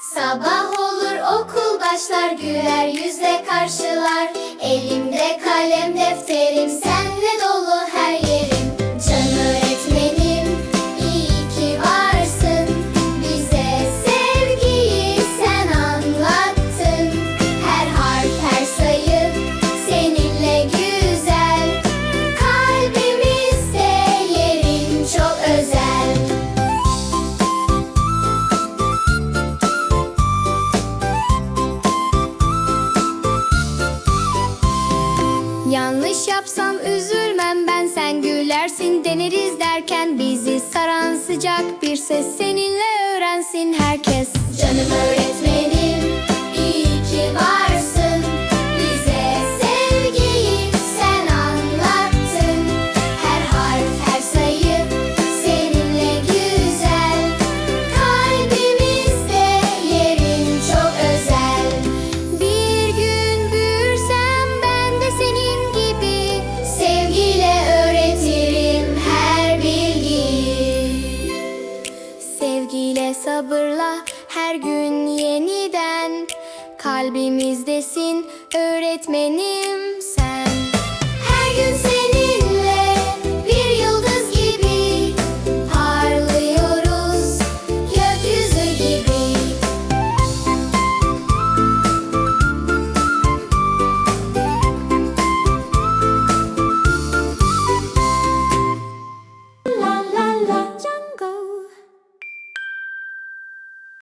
Sabah olur okul başlar güler yüzle karşılar yapsam üzülmem. Ben sen gülersin deneriz derken Bizi saran sıcak bir ses seninle öğrensin herkes. Canım öğretmenim Sevgiyle sabırla her gün yeniden. Kalbimizdesin öğretmenim